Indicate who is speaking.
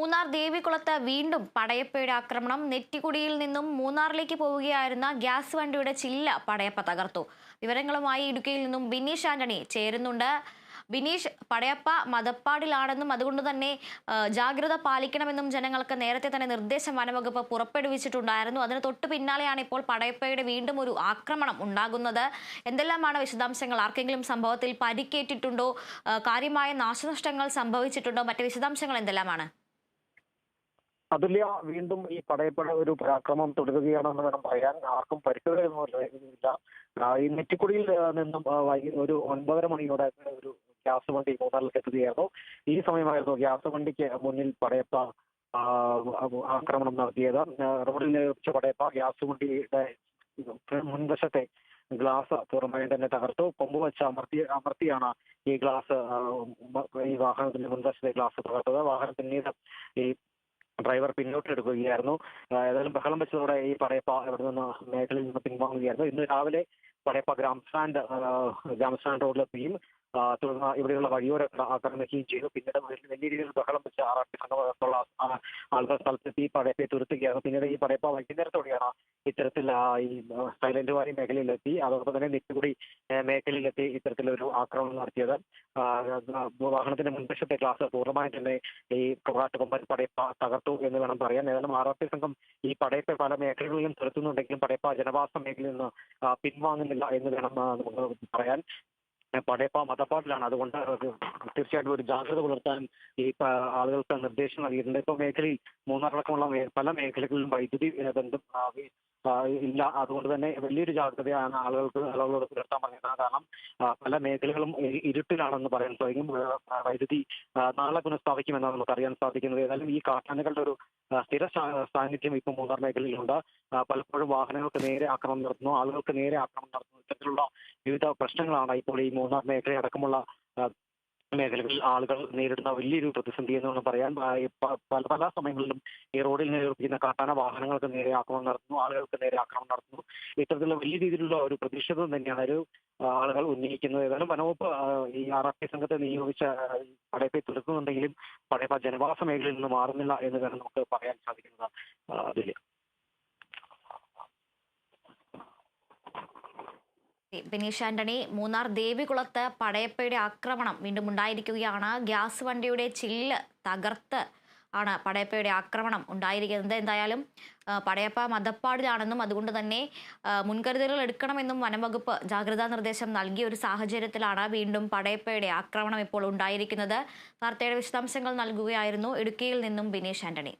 Speaker 1: മൂന്നാർ ദേവികുളത്ത് വീണ്ടും പടയപ്പയുടെ ആക്രമണം. നെറ്റിക്കുടിയിൽ നിന്നും മൂന്നാറിലേക്ക് പോവുകയായിരുന്ന ഗ്യാസ് വണ്ടിയുടെ ചില്ല പടയപ്പ തകർത്തു. വിവരങ്ങളുമായി ഇടുക്കിയിൽ നിന്നും ബിനീഷ് ആന്റണി ചേരുന്നുണ്ട്. ബിനീഷ് പടയപ്പ മതപ്പാടിലാണെന്നും അതുകൊണ്ട് തന്നെ ജാഗ്രത പാലിക്കണമെന്നും ജനങ്ങൾക്ക് നേരത്തെ തന്നെ നിർദ്ദേശം വനവകുപ്പ് പുറപ്പെടുവിച്ചിട്ടുണ്ടായിരുന്നു. അതിന് തൊട്ട് പിന്നാലെയാണ് ഇപ്പോൾ പടയപ്പയുടെ വീണ്ടും ഒരു ആക്രമണം ഉണ്ടാകുന്നത്. എന്തെല്ലാമാണ് വിശദാംശങ്ങൾ? ആർക്കെങ്കിലും സംഭവത്തിൽ പരിക്കേറ്റിട്ടുണ്ടോ? കാര്യമായ നാശനഷ്ടങ്ങൾ സംഭവിച്ചിട്ടുണ്ടോ? മറ്റ് വിശദാംശങ്ങൾ എന്തെല്ലാമാണ്?
Speaker 2: അതുല്യ വീണ്ടും ഈ പടയപ്പട ഒരു പരാക്രമം തുടരുകയാണെന്ന് വേണം പറയാൻ. ആർക്കും പരിക്കുകളൊന്നുമില്ല ഈ നെറ്റിക്കുടിയിൽ നിന്നും ഒരു ഒൻപതര മണിയോടെ ഒരു ഗ്യാസ് വണ്ടി മൂന്നാറിലേക്ക് എത്തുകയായിരുന്നു. ഈ സമയമായിരുന്നു ഗ്യാസ് വണ്ടിക്ക് മുന്നിൽ പടയപ്പ ആക്രമണം നടത്തിയത്. റോഡിൽ നിർമ്മിച്ച പടയപ്പ ഗ്യാസ് വണ്ടിയുടെ മുൻവശത്തെ ഗ്ലാസ് പൂർണമായും തന്നെ തകർത്തു. കൊമ്പ് വെച്ച് അമർത്തി അമർത്തിയാണ് ഈ ഗ്ലാസ് ഈ വാഹനത്തിന്റെ മുൻവശത്തെ ഗ്ലാസ് തകർത്തത്. വാഹനം ഈ ഡ്രൈവർ പിന്നോട്ട് എടുക്കുകയായിരുന്നു ആ, ഏതായാലും ബഹളം വെച്ചതോടെ ഈ പടയപ്പ ഇവിടെ നിന്ന് മേഖലയിൽ നിന്ന് പിൻവാങ്ങുകയായിരുന്നു. ഇന്ന് രാവിലെ പടയപ്പ ഗ്രാമസ്റ്റാൻഡ് ഗ്രാമസ്റ്റാൻഡ് റോഡിലെത്തിയും തുടർന്ന് ഇവിടെയുള്ള വഴിയോര ആക്രമിക്കുകയും ചെയ്തു. പിന്നീട് വലിയ രീതിയിൽ ബഹളം വെച്ച് ആറാട്ടി സംഘമുള്ള ആളുകൾ സ്ഥലത്തെത്തി പടയപ്പയെ തുരുത്തുകയായിരുന്നു. പിന്നീട് ഈ പടയപ്പ വൈകുന്നേരത്തോടെയാണ് ഇത്തരത്തിൽ ഈ സൈലന്റ് വാലി മേഖലയിലെത്തി. അതോടൊപ്പം തന്നെ നിറ്റുകുടി മേഖലയിലെത്തി ഇത്തരത്തിലൊരു ആക്രമണം നടത്തിയത്. വാഹനത്തിന്റെ മുൻവശത്തെ ക്ലാസ് പൂർണമായും തന്നെ ഈ കൊറാട്ട് കൊമ്പൻ പടയപ്പ തകർത്തു എന്ന് വേണം പറയാൻ. ഏതായാലും ആർ ആർ പി സംഘം ഈ പടയപ്പ പല മേഖലകളിലും തുരത്തുന്നുണ്ടെങ്കിലും പടയപ്പ ജനവാസ മേഖലയിൽ നിന്ന് പിൻവാങ്ങുന്നില്ല എന്ന് വേണം നമുക്ക് പറയാൻ. പടയപ്പ മതപ്പാട്ടിലാണ്. അതുകൊണ്ട് തീർച്ചയായിട്ടും ഒരു ജാഗ്രത പുലർത്താൻ ഈ ആളുകൾക്ക് നിർദ്ദേശം നൽകിയിട്ടുണ്ട്. ഇപ്പൊ മേഖലയിൽ മൂന്നാറടക്കമുള്ള പല മേഖലകളിലും വൈദ്യുതി ബന്ധം ഇല്ല. അതുകൊണ്ട് തന്നെ വലിയൊരു ജാഗ്രതയാണ് ആളുകൾക്ക് ആളുകളോട് പുലർത്താൻ പറയുന്നത്. കാരണം പല മേഖലകളും ഇരുട്ടിലാണെന്ന് പറയാൻ സാധിക്കും വൈദ്യുതി നാളെ പുനഃസ്ഥാപിക്കുമെന്നാണ് നമുക്ക് അറിയാൻ സാധിക്കുന്നത്. ഏതായാലും ഈ കാട്ടാനകളുടെ ഒരു സ്ഥിര സാന്നിധ്യം ഇപ്പൊ മൂന്നാർ മേഖലയിലുണ്ട്. പലപ്പോഴും വാഹനങ്ങൾക്ക് നേരെ ആക്രമണം നടത്തുന്നു. ആളുകൾക്ക് നേരെ ആക്രമണം നടത്തുന്നു. ഇത്തരത്തിലുള്ള വിവിധ പ്രശ്നങ്ങളാണ് ഇപ്പോൾ ഈ മൂന്നാർ മേഖല അടക്കമുള്ള ആ, മേഖലകളിൽ ആളുകൾ നേരിടുന്ന വലിയൊരു പ്രതിസന്ധി എന്ന് പറയാൻ. പല പല സമയങ്ങളിലും ഈ റോഡിൽ നിലനിർത്തിക്കുന്ന കാട്ടാന വാഹനങ്ങൾക്ക് നേരെ ആക്രമണം നടത്തുന്നു ആളുകൾക്ക് നേരെ ആക്രമണം നടത്തുന്നു ഇത്തരത്തിലുള്ള വലിയ രീതിയിലുള്ള ഒരു പ്രതിഷേധം തന്നെയാണ് ഒരു ആളുകൾ ഉന്നയിക്കുന്നത്. ഏതായാലും വനവകുപ്പ് ഈ ആർ ആർ പി സംഘത്തെ നിയോഗിച്ച പടയപ്പെ തുറക്കുന്നുണ്ടെങ്കിലും പടയപ്പ ജനവാസ മേഖലയിൽ നിന്ന് മാറുന്നില്ല എന്ന് വേണം നമുക്ക് പറയാൻ സാധിക്കുന്നത് ആ,
Speaker 1: ബിനീഷ് ആന്റണി മൂന്നാർ ദേവികുളത്ത് പടയപ്പയുടെ ആക്രമണം വീണ്ടും ഉണ്ടായിരിക്കുകയാണ്. ഗ്യാസ് വണ്ടിയുടെ ചില്ല് തകർത്ത് ആണ് പടയപ്പയുടെ ആക്രമണം ഉണ്ടായിരിക്കുന്നത്. എന്തായാലും പടയപ്പ മതപ്പാടിലാണെന്നും അതുകൊണ്ട് തന്നെ മുൻകരുതലുകൾ എടുക്കണമെന്നും വനംവകുപ്പ് ജാഗ്രതാ നിർദ്ദേശം നൽകിയ ഒരു സാഹചര്യത്തിലാണ് വീണ്ടും പടയപ്പയുടെ ആക്രമണം ഇപ്പോൾ ഉണ്ടായിരിക്കുന്നത്. വാർത്തയുടെ വിശദാംശങ്ങൾ നൽകുകയായിരുന്നു ഇടുക്കിയിൽ നിന്നും ബിനീഷ് ആന്റണി.